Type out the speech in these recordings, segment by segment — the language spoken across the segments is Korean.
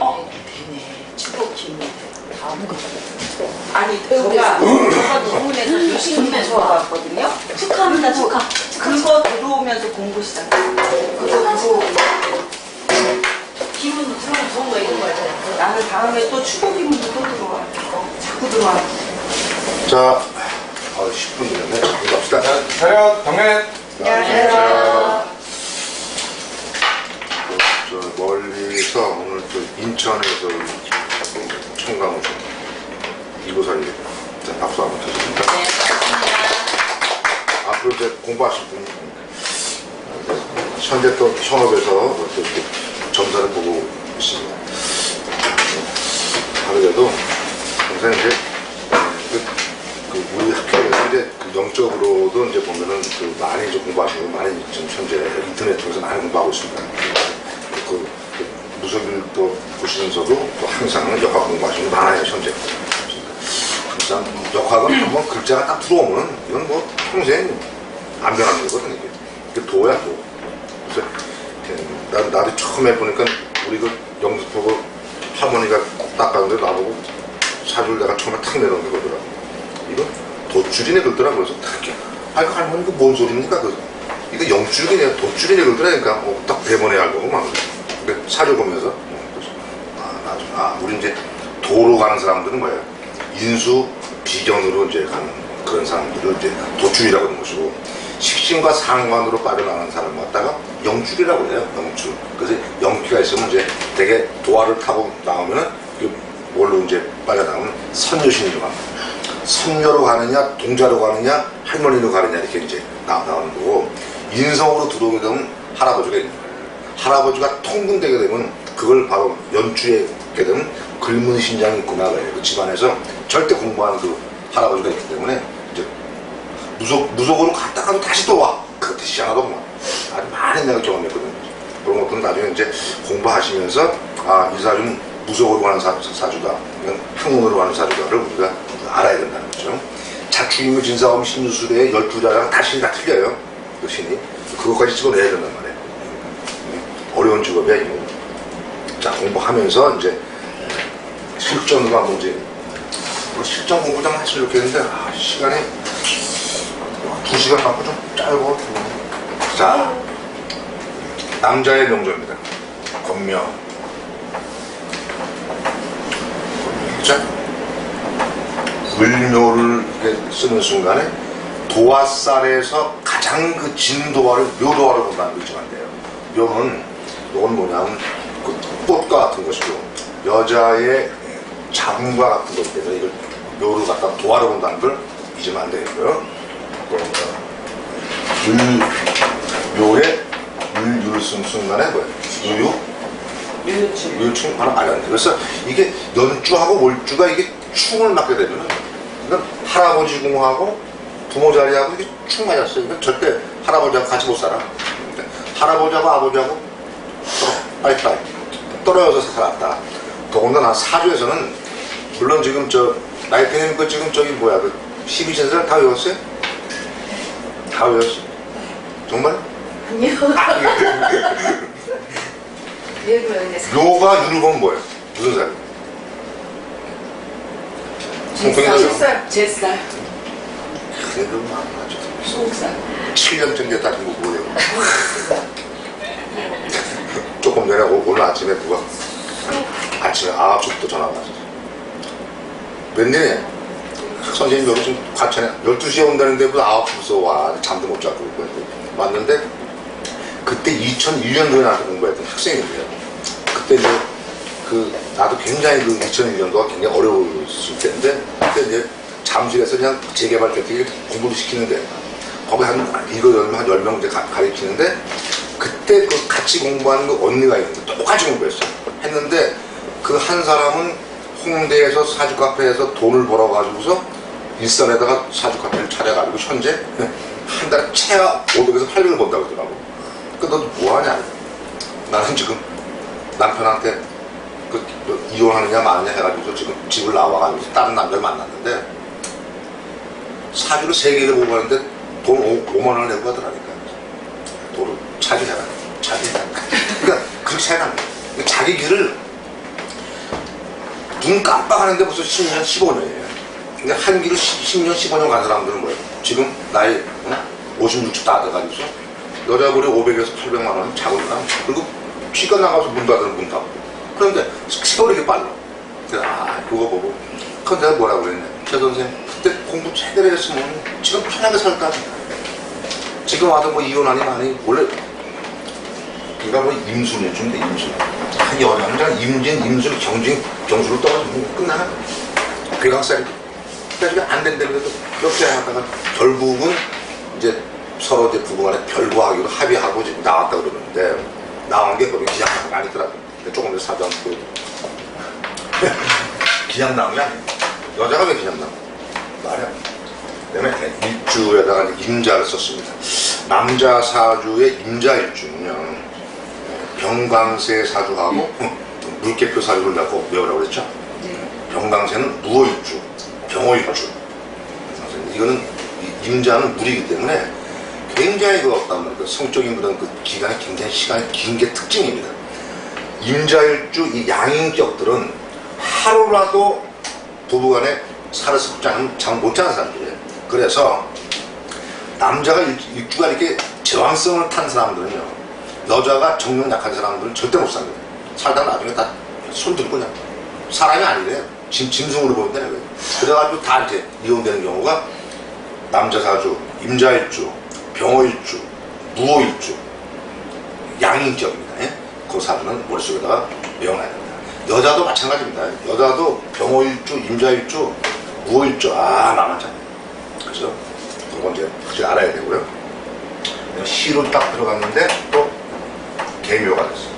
어, 되네. 추복 기밀. 아무것도 아니, 제가 저가 논문에서 유신문에 들어갔거든요. 축하합니다 축하 그거 들어오면서 공부 시작했어요. 그거 들어오고 기분 좋은 좋은 거 이런 거 있잖아요 나는 다음에 또 추복 기문도 또 들어와. 자꾸 들어와. 자, 어, 10분 전에 자꾸 갑시다. 자, 차렷, 정면. 안녕하세요. 저, 저 멀리서 저 인천에서 청강 오신 이보살이 자, 박수 한번 쳐주십니다. 네 앞으로 이제 공부하실 분 현재 또 현업에서 또 이렇게 점사를 보고 있습니다. 하루에도 항상 이제 그, 그 우리 학교에서 이제 그 영적으로도 이제 보면은 그 많이 이제 공부하시고 많이 지금 현재 인터넷 통해서 많이 공부하고 있습니다. 무속일도 보시면서도 또 항상 역학 공부하시는 분 많아요 현재. 일단 역학은 한번 글자가 딱 들어오면 이건 뭐 평생 안 변하는 거거든 이게. 이게 도야 도. 그래서 난 나도 처음에 보니까 우리 그 영수포고 할머니가 닦았는데 나보고 사줄 내가 처음에 탁 내놓은 게 그러더라고. 이거 돗줄이네 그러더라고 그래서 탁아 이거 할머니 이거 뭔 소리입니까? 그 이거 영줄이네 돗줄이네 그러더라니까 어, 딱 대본에 알고 막 근데 사주 보면서? 어, 그래서 아 나중에 아 우리 이제 도로 가는 사람들은 뭐예요? 인수 비견으로 이제 가는 그런 사람들을 이제 도출이라고 하는 것이고 식신과 상관으로 빠져나가는 사람을 갖다가 영줄이라고 해요 영줄 그래서 영피가 있으면 이제 되게 도화를 타고 나오면은 그 뭘로 이제 빠져나가면 선유신이라고 합니다. 선녀로 가느냐 동자로 가느냐 할머니로 가느냐 이렇게 이제 나, 나오는 거고 인성으로 들어오게 되면 할아버지가 있는 할아버지가 통근되게 되면 그걸 바로 연주하게 되면 글문 신장이 있구나 그래요. 그 집안에서 절대 공부하는 그 할아버지가 있기 때문에 이제 무속, 무속으로 갔다가도 다시 또 와. 그것도 희한하더구만. 아주 많이 내가 경험했거든요. 그런 것들은 나중에 이제 공부하시면서 아, 이 사주는 무속으로 가는 사, 사주다. 이건 항문으로 가는 사주다를 우리가 알아야 된다는 거죠. 자축인묘 진사검 신유술의 12자가 다 신이 다 틀려요. 그 신이. 그것까지 집어내야 된단 말이에요. 어려운 직업이야, 이거. 자, 공부하면서 이제 한번 이제 뭐 실전 공부 좀 했으면 좋겠는데, 아, 시간이 두 시간 갖고 좀 짧고. 자, 남자의 명조입니다. 권명. 자, 을묘를 쓰는 순간에 도화살에서 가장 그 진도화를 묘도화를 본다는 거안 돼요. 묘는 이건 뭐냐면 그 꽃과 같은 것이고 여자의 자궁과 같은 것 때문에 이걸 묘를 갖다 도화를 본다는 걸 잊으면 안 되고요. 을, 묘의 을율승 순간에 뭐야? 유유? 유유출. 유충 바로 말이 그래서 이게 연주하고 월주가 이게 충을 맞게 되면은 이건 할아버지 궁하고 부모 자리하고 이게 충 맞았어요. 이건 절대 할아버지하고 같이 못 살아. 근데 할아버지하고 아버지하고 빠이빠이 떨어져서 살았다. 더군다나 사주에서는 물론 지금 저 나이트님 그 지금 저기 뭐야 그 12신설 다 외웠어요? 다 외웠어. 정말? 아니요 이제 묘가 유를 보면 뭐예요? 무슨 살? 송팽이도 제살 제 살 그래도 안 맞죠. 소옥살 7년 전에 다진 거 뭐예요? 조금 전에 오- 오늘 아침에 누가 아침에 9시부터 전화가 왔어. 웬일이야? 선생님 여기 지금 과천에 12시에 온다는데 무슨 9시부터 와. 잠도 못 자고 그랬더니 왔는데 그때 2001년도에 나한테 공부했던 학생인데요. 그때 이제 그 나도 굉장히 그 2001년도가 굉장히 어려웠을 때인데 그때 이제 잠실에서 그냥 재개발 때 공부를 시키는데 거기 한 이거 열면 한 10명 이제 가, 가르치는데 그때 그 같이 공부하는 그 언니가 있는데 똑같이 공부했어요. 했는데 그 한 사람은 홍대에서 사주 카페에서 돈을 벌어가지고서 일산에다가 사주 카페를 차려가지고 현재 한 달에 최하 500에서 800을 번다고 그러더라고. 그너 뭐하냐? 나는 지금 남편한테 그, 그 이혼하느냐 마느냐 해가지고 지금 집을 나와가지고 다른 남자를 만났는데 사주를 세 개를 보고 가는데 돈 5, 만 원을 내고 가더라니까. 돈을 차지해 거야. 자기 길을 눈 깜빡하는데 벌써 10년, 15년이에요. 근데 한 길을 10, 년 15년 간 사람들은 뭐예요? 지금 나이 어? 50, 60다 돼가지고 여자분이 500에서 800만 원 자고있나 그리고 쥐가 나가서 문 닫으면 문 닫고 그런데 세월이 이렇게 빨라. 아 그거 보고 그건 내가 뭐라고 그랬냐 최 선생 그때 공부 제대로 했으면 지금 편하게 살까 지금 와도 뭐 이혼하니 많이 원래 그가 뭐 임순이었는데 임순 한 여남자 임진 임순 경진 경수를 떨어지면 끝나는 괴강살이 그러니까 안 된다고 해도 그렇게 하다가 결국은 이제 서로 이제 부부간에 별거하기로 합의하고 지금 나왔다 그러는데 나온 게 거기 기장남 아니더라고 조금 더 사전 그 기장남이 아니에요. 여자가 왜 기장남 말이야 그다음에 일주에다가 임자를 썼습니다. 남자 사주의 임자 일주는요 병광세 사주하고 물개표 사주를 갖고 외우라고 그랬죠 병강세는 무어일주, 병어일주. 그래서 이거는 이 임자는 물이기 때문에 굉장히 그 어떤 그 성적인 그런 그 기간이 굉장히 시간이 긴 게 특징입니다. 임자일주 이 양인격들은 하루라도 부부간에 살을 섞지 않으면 잠못 자는 사람들이에요. 그래서 남자가 일- 일주가 이렇게 제왕성을 탄 사람들은요 여자가 정력 약한 사람들은 절대 못 삽니다. 살다가 나중에 다 손들고 그냥 사람이 아니래요. 짐, 짐승으로 보인다는 거예요. 그래가지고 다 이제 이혼되는 경우가 남자 사주, 임자일주, 병호일주, 무호일주, 양인격입니다. 예? 그 사주는 머릿속에다가 외워놔야 됩니다. 여자도 마찬가지입니다. 여자도 병호일주, 임자일주, 무호일주, 아, 만만찮아요. 그래서 그건 이제 확실히 알아야 되고요. 시로 딱 들어갔는데 또 개묘가 됐어요.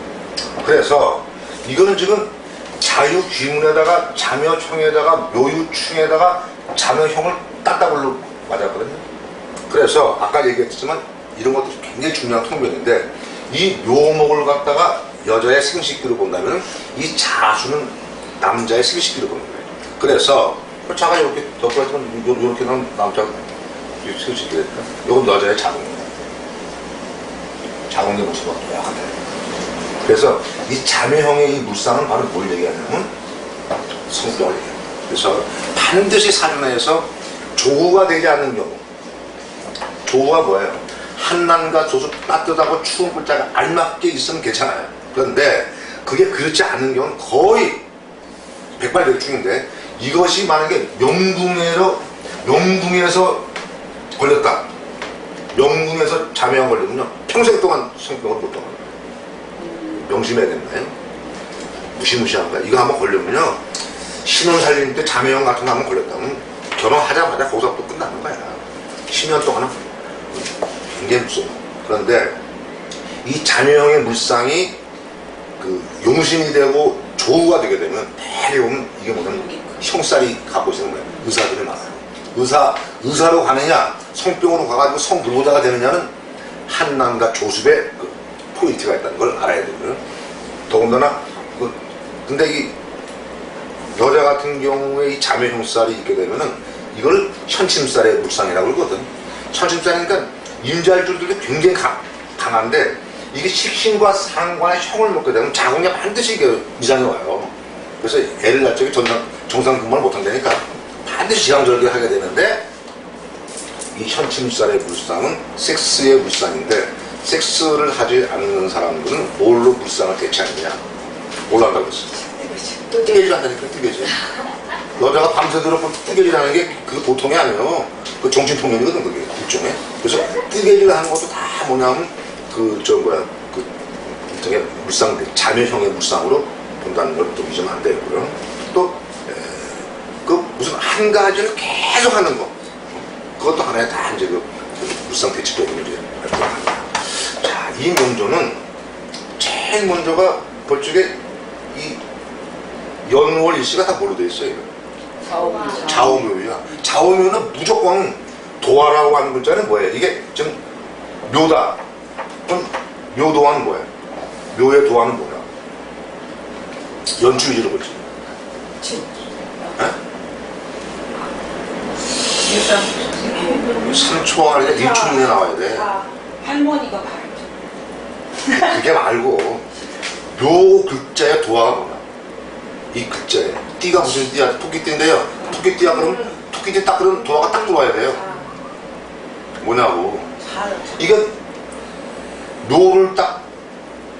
그래서 이거는 지금 자유귀문에다가 자묘청에다가 묘유충에다가 자묘형을 딱딱으로 맞았거든요. 그래서 아까 얘기했지만 이런 것도 굉장히 중요한 통변인데 이 묘목을 갖다가 여자의 생식기로 본다면 이 자수는 남자의 생식기로 보는 거예요. 그래서 자가 이렇게 덮어지면 이렇게 하면 남자 생식기가 됐다. 이건 여자의 자궁입니다. 자궁의 모습과 똑같아요. 그래서 이 자매형의 이 물상은 바로 뭘 얘기하냐면 얘기해요. 그래서 반드시 사전에서 조우가 되지 않는 경우 조우가 뭐예요? 한난과 조수 따뜻하고 추운 글자가 알맞게 있으면 괜찮아요. 그런데 그게 그렇지 않은 경우는 거의 백발백중인데 이것이 만약에 명궁에서 명궁에서 걸렸다. 명궁에서 자매형 걸리면요 평생 동안 성병을 못 당합니다. 명심해야 된다요. 무시무시한 거야. 이거 한번 걸리면요. 신혼 살림 때 자매형 같은 거 한번 걸렸다면 결혼하자마자 거기서 또 끝나는 거야. 10년 동안은 굉장히 무서워. 그런데 이 자매형의 물상이 그 용신이 되고 조우가 되게 되면 대부분 이게 뭐냐면 형살이 갖고 있는 거예요. 의사들이 많아요. 의사, 의사로 가느냐, 성병으로 가가지고 성불보자가 되느냐는 한남과 조습의 그 포인트가 있다는 걸 알아야 되고요. 더군다나, 그, 근데 이 여자 같은 경우에 이 자매 형살이 있게 되면은 이걸 현침살의 물상이라고 그러거든. 현침살이니까 임자일주들도 굉장히 강, 강한데 이게 식신과 상관의 형을 먹게 되면 자궁에 반드시 그 이상이 와요. 그래서 애를 적에 정상, 정상 근무를 못 한다니까 반드시 지방절개 하게 되는데 이 현침살의 물상은 섹스의 물상인데 섹스를 하지 않는 사람들은 뭘로 물상을 대체하느냐? 뭘로 한다고 했어? 뜨개질 한다니까 뜨개질. 여자가 밤새도록 뜨개질 하는 게 그게 보통이 아니에요. 그 정신통면이거든 그게 일종의. 그래서 뜨개질 하는 것도 다 뭐냐면 그 저 뭐야 그 일종의 물상 자매형의 물상으로 본다는 걸또 잊으면 안 되고요 또그 무슨 한 가지를 계속 하는 거. 그것도 하나의 다 이제 그 물상 대치법으로 이제 활동합니다. 자, 이 명조는 제일 먼저가 벌쪽에 이 연월 일시가 다 뭘로 돼 있어요? 좌우무자. 좌우묘야. 좌우묘는 무조건 도화라고 하는 글자는 뭐예요? 이게 지금 묘다. 그럼 묘도화는 뭐예요? 묘의 도화는 뭐야? 연추위지로 보지. 상초가 아니라 일춘문에 나와야 돼. 아, 할머니가 말했죠. 그게 말고 묘 글자의 도화가 뭐야? 이 글자에 띠가 무슨 띠야? 토끼띠인데요. 토끼띠야 그럼 토끼띠 딱 그럼 도화가 딱 들어와야 돼요. 뭐냐고. 잘. 이게 노를 딱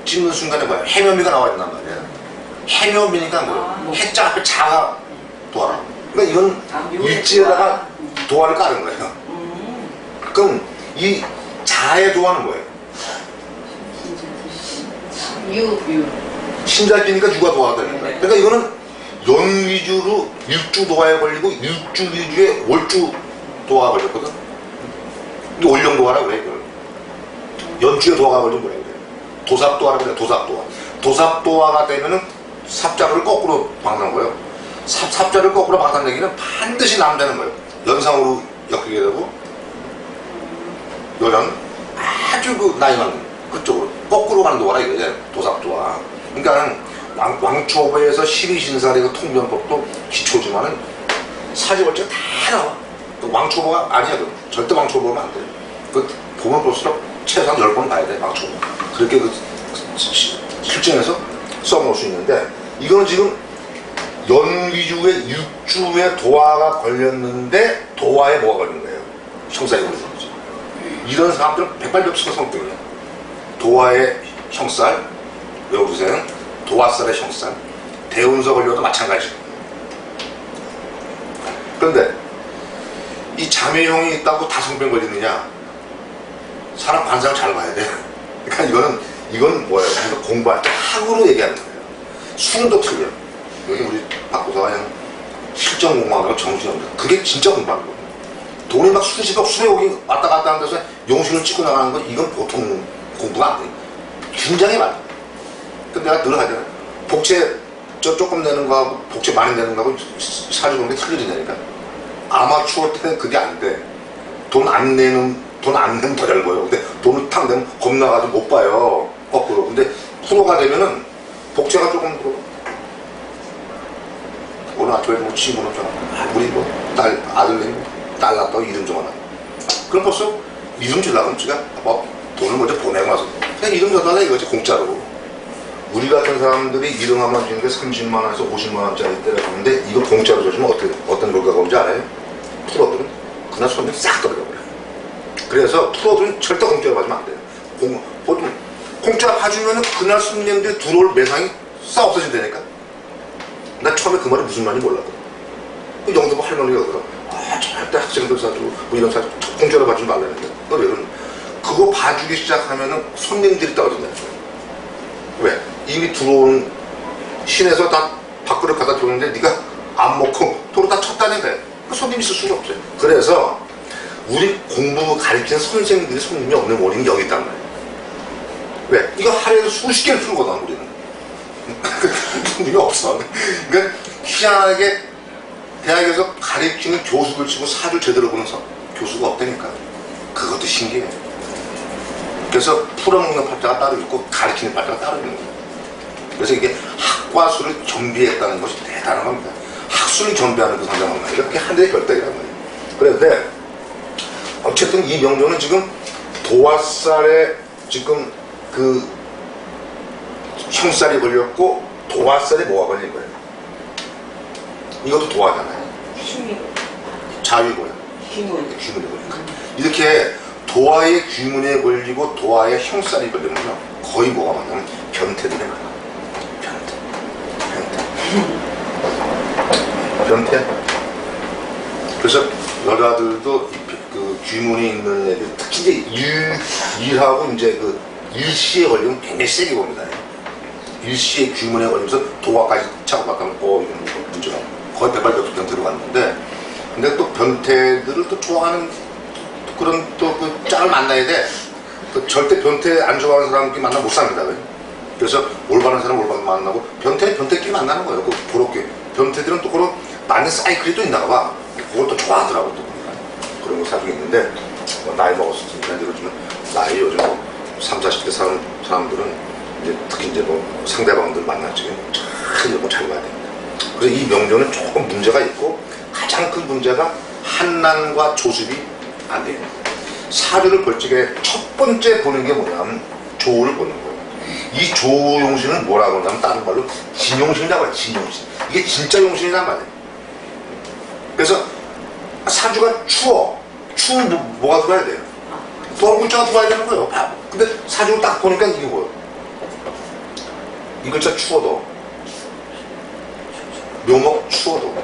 찍는 순간에 뭐야? 해면미가 나와야 된단 말이야. 해면미니까 뭐야? 해자 앞에 자가 도화라. 그러니까 이건 아, 일지에다가 도화. 도화를 깔은 거예요. 음. 그럼 이 자의 도화는 뭐예요? 유, 유. 신자끼니까 유가 도화가 되는 거예요. 그러니까 이거는 연 위주로 일주 도화에 걸리고 일주 위주에 월주 도화가 걸렸거든. 이게 월령 도화라고 그래, 이걸. 연주에 도화가 뭐라 그래? 도삽 도화라고 그래, 도삽 도화. 도삽 도화가 되면은 삽자를 거꾸로 박는 거예요. 삽, 삽자를 거꾸로 박는 얘기는 반드시 남자는 거예요. 연상으로 엮이게 되고, 여자는 아주 그 나이 많은 그쪽으로 거꾸로 가는 도화라 이거지 도삽 도화. 그러니까 왕, 왕초보에서 12신살의 그 통변법도 기초지만은 사지벌적 다 나와. 그 왕초보가 아니야 그 절대 왕초보면 안 돼. 그 보면 볼수록 최소한 10번 봐야 돼 왕초보. 그렇게 그 시- 실증해서 써먹을 수 있는데 이거는 지금 연위주에 육주에 도화가 걸렸는데 도화에 뭐가 걸린 거예요? 형사에 걸린 거지. 이런 사람들은 백발백승 성격이에요. 도화의 형살, 외우주세요. 도화살의 형살, 대운서 걸려도 마찬가지. 그런데 이 자매형이 있다고 다 성병 걸리느냐? 사람 관상을 잘 봐야 돼. 그러니까 이거는 이건 뭐예요? 이거 공부할 때 학으로 얘기하는 거예요. 틀려. 요즘 우리 박보사가 그냥 실전 공부하느라 정신이 없는 그게 진짜 공부하는 거예요. 돈이 막 수십억 수백억이 왔다 갔다 하는 데서 용신을 찍고 나가는 건 이건 보통 공부가 안 돼. 굉장히 많아. 근데 내가 늘 하잖아. 복채 저 조금 내는 거하고 복채 많이 내는 거하고 사주는 게 틀리다니까. 아마추어 때는 그게 안 돼. 돈 안 내는, 돈 안 내면 더 잘 보여. 근데 돈을 탁 내면 겁나가지고 못 봐요. 거꾸로. 근데 프로가 되면은 복채가 조금. 오늘 아침에 뭐 친구는 전화. 아, 우리 뭐 딸, 아들님 딸 낳았다고 이름 좀 하나. 그럼 벌써 이름 주려고 제가 뭐 돈을 먼저 보내고 나서 그냥 이름 줘달라 이거지 공짜로. 우리 같은 사람들이 이름 한번 주는 게 30만 원에서 50만 원짜리 때가 있는데 이거 공짜로 줘주면 어떻게, 어떤 결과가 오는지 알아요? 프로들은 그날 손님 싹 떨어져 버려요. 그래서 프로들은 절대 공짜로 받으면 안 돼요. 공, 보통 공짜 봐주면은 그날 손님들이 들어올 매상이 싹 없어진다니까. 나 처음에 그 말이 무슨 말인지 몰랐거든. 그 영등포 할머니가 그러더라. 아, 절대 학생들 사주고 뭐 이런 사주 공짜로 봐주지 말라는데. 너왜 그러는 그거 봐주기 시작하면은 손님들이 떨어진다는 거야. 왜? 이미 들어오는 시내에서 다 밖으로 갖다 들어오는데 네가 안 먹고 도로 다 쳤다는 거야. 그 손님 있을 수가 없어요. 그래서 우리 공부 가르치는 선생님들이 손님이 없는 원인이 여기 있단 말이야. 왜? 이거 하루에도 수십 개를 풀거든, 우리는. 손님이 없어. 그러니까 희한하게 대학에서 가르치는 교수들 치고 사주 제대로 보는 서- 교수가 없다니까. 그것도 신기해. 그래서 풀어먹는 팔자가 따로 있고 가르치는 팔자가 따로 있는 거예요. 그래서 이게 학과 수를 겸비했다는 것이 대단한 겁니다. 학술을 겸비하는 그 상상한 말이에요. 그게 하늘의 결단이란 말이에요. 그런데 어쨌든 이 명조는 지금 도화살에 지금 그 형살이 걸렸고 도화살에 뭐가 걸린 거예요? 이것도 도화잖아요. 자위고요. 힘은 귀문에 걸리니까. 이렇게 도화의 귀문에 걸리고 도화의 형살이 걸리면요 거의 뭐가 많냐면 변태들이 많아. 변태. 변태. 변태. 그래서 여자들도 그 귀문이 있는 애들 특히 이제 일, 일하고 이제 그 일시에 걸리면 굉장히 세게 봅니다. 일시에 귀문에 걸리면서 도화까지 차고 막하면 어 이건 문제가 거의 백발백중 변태로 갔는데. 근데 또 변태들을 또 좋아하는 그런 또그 짝을 만나야 돼. 그 절대 변태 안 좋아하는 사람끼리 만나면 못 삽니다. 그죠? 그래서 올바른 사람 올바른 만나고 변태 변태끼리 만나는 거예요. 그 그렇게 변태들은 또 그런 맞는 사이클이 또 있나 봐. 그걸 또 좋아하더라고 또. 그런 거 사주고 있는데 뭐 나이 먹었으니까 이제 요즘은 나이 요즘 뭐 3, 40대 사는 사람들은 이제 특히 이제 뭐 상대방들 만났지 잘 이런 거잘 봐야 됩니다. 그래서 이 명조는 조금 문제가 있고 가장 큰 문제가 한난과 조습이 안 돼요. 사주를 벌칙에 첫 번째 보는 게 뭐냐면 조를 보는 거예요. 이 조용신은 뭐라고 하냐면 다른 말로 진용신이라고 해요. 진용신. 이게 진짜 용신이란 말이에요. 그래서 사주가 추워. 추운 뭐, 뭐가 들어야 돼요? 또 글자가 들어야 되는 거예요. 아, 근데 사주를 딱 보니까 이게 뭐예요? 이 글자 추워도 묘목 추워도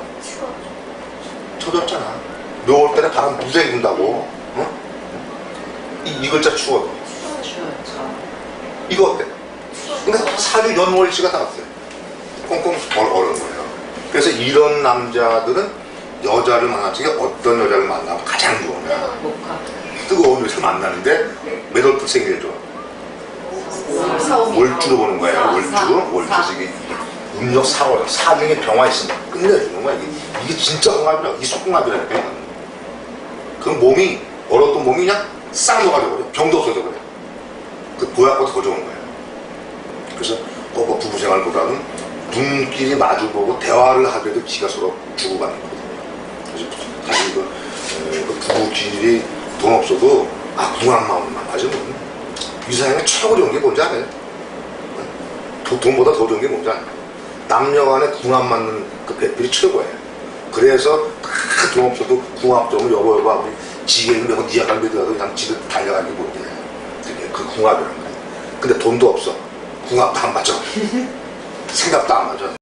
쳐졌잖아. 묘올 때는 바람 무지하게 분다고. 어? 이, 이 글자. 추웠죠. 이거 어때? 그러니까 사주 연월치가 다 어때요? 꽁꽁 얼, 얼은 거예요. 그래서 이런 남자들은 여자를 적에 어떤 여자를 만나면 가장 좋으냐. 뜨거운 여자를 만나는데 몇월 생일에 좋아? 월주로 보는 거예요. 사, 월주. 사, 월주. 사. 이게 음력 4월. 사중에 병화 있으면 끝내주는 거야. 이게, 이게 진짜 궁합이라. 이 속궁합이라니까. 그 몸이, 얼었던 몸이 그냥 싹 녹아져 버려. 병도 없어져 버려. 그 보약보다 더 좋은 거예요. 그래서 꼭뭐 부부 생활보다는 눈길이 마주보고 대화를 하게도 기가 서로 주고받는 거거든요. 그래서 사실 그, 에, 그 부부끼리 돈 없어도 아 궁합 마음만 맞으면 이 세상에 최고 좋은 게 뭔지? 도- 돈보다 더 좋은 게 뭔지 알아요? 남녀 간에 궁합 맞는 그 배필이 최고예요. 그래서 큰돈 없어도 궁합점을 여보 여보 우리 지게 있는 니 약간 믿어도 그냥 집에 달려가는 게 알아요? 그게 그 궁합이라는 거예요. 근데 돈도 없어. 궁합도 안 맞아. 생각도 안 맞아.